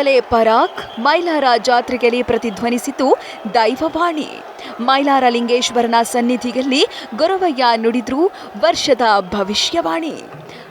ಸಂಪಾಯಿತಲೆ ಪರಾಕ್ ಮೈಲಾರ ಜಾತ್ರೆಯಲ್ಲಿ ಪ್ರತಿಧ್ವನಿಸಿತು ದೈವವಾಣಿ. ಮೈಲಾರ ಲಿಂಗೇಶ್ವರನ ಸನ್ನಿಧಿಯಲ್ಲಿ ಗೊರವಯ್ಯ ನುಡಿದ್ರು ವರ್ಷದ ಭವಿಷ್ಯವಾಣಿ.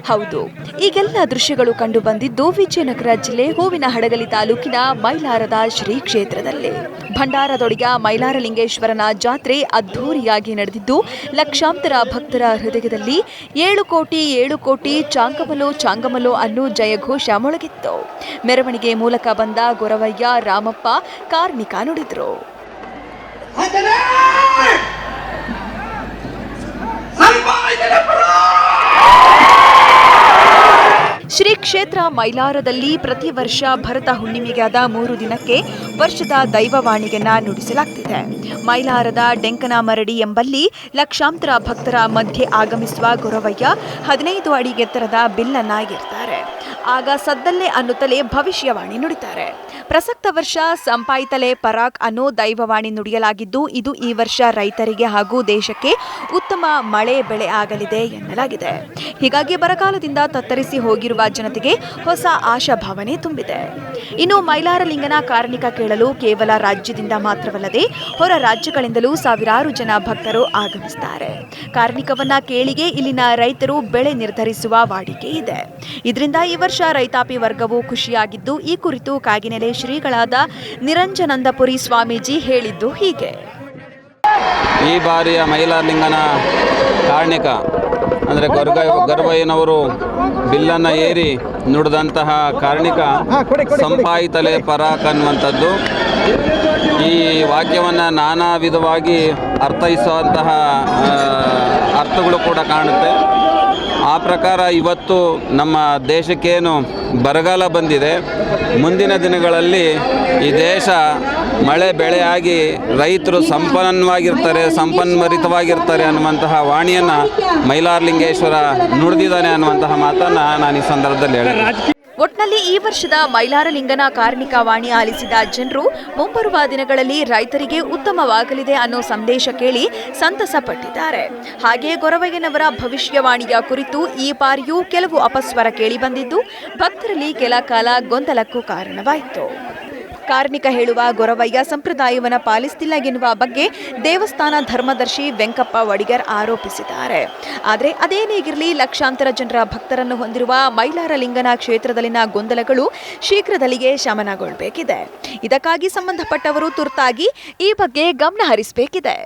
ಹೌದು. ಈಗೆಲ್ಲ ದೃಶ್ಯಗಳು ಕಂಡು ಬಂದಿದ್ದು ವಿಜಯನಗರ ಜಿಲ್ಲೆ ಹೂವಿನ ಹಡಗಲಿ ತಾಲೂಕಿನ ಮೈಲಾರದ ಶ್ರೀ ಕ್ಷೇತ್ರದಲ್ಲಿ. ಭಂಡಾರದೊಡೆಯ ಮೈಲಾರಲಿಂಗೇಶ್ವರನ ಜಾತ್ರೆ ಅದ್ಧೂರಿಯಾಗಿ ನಡೆದಿದ್ದು, ಲಕ್ಷಾಂತರ ಭಕ್ತರ ಹೃದಯದಲ್ಲಿ ಏಳು ಕೋಟಿ ಏಳು ಕೋಟಿ ಚಾಂಗಮಲೋ ಚಾಂಗಮಲೋ ಅನ್ನೋ ಜಯಘೋಷ ಮೊಳಗಿತ್ತು. ಮೆರವಣಿಗೆ ಮೂಲಕ ಬಂದ ಗೊರವಯ್ಯ ರಾಮಪ್ಪ ಕಾರ್ಮಿಕ ನುಡಿದ್ರು. ಕ್ಷೇತ್ರ ಮೈಲಾರದಲ್ಲಿ ಪ್ರತಿ ವರ್ಷ ಭರತ ಹುಣ್ಣಿಮೆಗಾದ ಮೂರು ದಿನಕ್ಕೆ ವರ್ಷದ ದೈವವಾಣಿಗೆಯನ್ನು ನುಡಿಸಲಾಗ್ತಿದೆ. ಮೈಲಾರದ ಡೆಂಕನ ಮರಡಿ ಎಂಬಲ್ಲಿ ಲಕ್ಷಾಂತರ ಭಕ್ತರ ಮಧ್ಯೆ ಆಗಮಿಸುವ ಗೊರವಯ್ಯ ಹದಿನೈದು ಅಡಿ ಎತ್ತರದ ಬಿಲ್ಲನ್ನ ಆಗ ಸದ್ದಲ್ಲೇ ಅನ್ನುತ್ತಲೇ ಭವಿಷ್ಯವಾಣಿ ನುಡಿತಾರೆ. ಪ್ರಸಕ್ತ ವರ್ಷ ಸಂಪಾಯಿತಲೆ ಪರಾಕ್ ಅನ್ನೋ ದೈವವಾಣಿ ನುಡಿಯಲಾಗಿದ್ದು, ಇದು ಈ ವರ್ಷ ರೈತರಿಗೆ ಹಾಗೂ ದೇಶಕ್ಕೆ ಉತ್ತಮ ಮಳೆ ಬೆಳೆ ಆಗಲಿದೆ ಎನ್ನಲಾಗಿದೆ. ಹೀಗಾಗಿ ಬರಗಾಲದಿಂದ ತತ್ತರಿಸಿ ಹೋಗಿರುವ ಜನತೆಗೆ ಹೊಸ ಆಶಾಭಾವನೆ ತುಂಬಿದೆ. ಇನ್ನು ಮೈಲಾರಲಿಂಗನ ಕಾರ್ಣಿಕ ಕೇಳಲು ಕೇವಲ ರಾಜ್ಯದಿಂದ ಮಾತ್ರವಲ್ಲದೆ ಹೊರ ರಾಜ್ಯಗಳಿಂದಲೂ ಸಾವಿರಾರು ಜನ ಭಕ್ತರು ಆಗಮಿಸುತ್ತಾರೆ ಕಾರ್ಣಿಕವನ್ನ ಕೇಳಿಗೆ ಇಲ್ಲಿನ ರೈತರು ಬೆಳೆ ನಿರ್ಧರಿಸುವ ವಾಡಿಕೆ ಇದೆ. ಇದರಿಂದ ಈ ವರ್ಷ ರೈತಾಪಿ ವರ್ಗವು ಖುಷಿಯಾಗಿದ್ದು, ಈ ಕುರಿತು ಕಾಗಿನೆಲೆ ಶ್ರೀಗಳಾದ ನಿರಂಜನಂದಪುರಿ ಸ್ವಾಮೀಜಿ ಹೇಳಿದ್ದು ಹೀಗೆ. ಈ ಬಾರಿಯ ಮೈಲಾರಲಿಂಗನ ಕಾರಣಿಕ ಅಂದರೆ ಗರ್ಗ ಗರ್ಭಯ್ಯನವರು ಬಿಲ್ಲನ್ನು ಏರಿ ನುಡಿದಂತಹ ಕಾರಣಿಕ ಸಂಪಾಯಿತಲೆ ಪರಾಕ್ ಅನ್ನುವಂಥದ್ದು ಈ ವಾಕ್ಯವನ್ನು ನಾನಾ ವಿಧವಾಗಿ ಅರ್ಥೈಸುವಂತಹ ಅರ್ಥಗಳು ಕೂಡ ಕಾಣುತ್ತೆ. ಆ ಪ್ರಕಾರ ಇವತ್ತು ನಮ್ಮ ದೇಶಕ್ಕೇನು ಬರಗಾಲ ಬಂದಿದೆ. ಮುಂದಿನ ದಿನಗಳಲ್ಲಿ ಈ ದೇಶ ಮಳೆ ಬೆಳೆಯಾಗಿ ರೈತರು ಸಂಪನ್ನವಾಗಿರ್ತಾರೆ ಸಂಪನ್ಮರಿತವಾಗಿರ್ತಾರೆ ಅನ್ನುವಂತಹ ವಾಣಿಯನ್ನು ಮೈಲಾರಲಿಂಗೇಶ್ವರ ನುಡಿದಿದ್ದಾನೆ ಅನ್ನುವಂತಹ ಮಾತನ್ನು ನಾನು ಈ ಸಂದರ್ಭದಲ್ಲಿ ಹೇಳಿದೆ. ಒಟ್ನಲ್ಲಿ ಈ ವರ್ಷದ ಮೈಲಾರಲಿಂಗನ ಕಾರ್ಮಿಕ ವಾಣಿ ಆಲಿಸಿದ ಜನರು ಮುಂಬರುವ ದಿನಗಳಲ್ಲಿ ರೈತರಿಗೆ ಉತ್ತಮವಾಗಲಿದೆ ಅನ್ನೋ ಸಂದೇಶ ಕೇಳಿ ಸಂತಸ ಪಟ್ಟಿದ್ದಾರೆ ಹಾಗೆ ಗೊರವಯ್ಯನವರ ಭವಿಷ್ಯವಾಣಿಯ ಕುರಿತು ಈ ಬಾರಿಯೂ ಕೆಲವು ಅಪಸ್ವರ ಕೇಳಿ ಬಂದಿದ್ದು, ಭಕ್ತರಲ್ಲಿ ಕೆಲ ಕಾಲ ಗೊಂದಲಕ್ಕೂ ಕಾರಣವಾಯಿತು. ಕಾರ್ಮಿಕ ಹೇಳುವ ಗೊರವಯ್ಯ ಸಂಪ್ರದಾಯವನ್ನು ಪಾಲಿಸ್ತಿಲ್ಲ ಎನ್ನುವ ಬಗ್ಗೆ ದೇವಸ್ಥಾನ ಧರ್ಮದರ್ಶಿ ವೆಂಕಪ್ಪ ವಡಿಗರ್ ಆರೋಪಿಸಿದ್ದಾರೆ. ಆದರೆ ಅದೇನೇಗಿರಲಿ ಲಕ್ಷಾಂತರ ಜನರ ಭಕ್ತರನ್ನು ಹೊಂದಿರುವ ಮೈಲಾರಲಿಂಗನ ಕ್ಷೇತ್ರದಲ್ಲಿನ ಗೊಂದಲಗಳು ಶೀಘ್ರದಲ್ಲಿಯೇ ಶಮನಗೊಳ್ಳಬೇಕಿದೆ ಇದಕ್ಕಾಗಿ ಸಂಬಂಧಪಟ್ಟವರು ತುರ್ತಾಗಿ ಈ ಬಗ್ಗೆ ಗಮನ ಹರಿಸಬೇಕಿದೆ.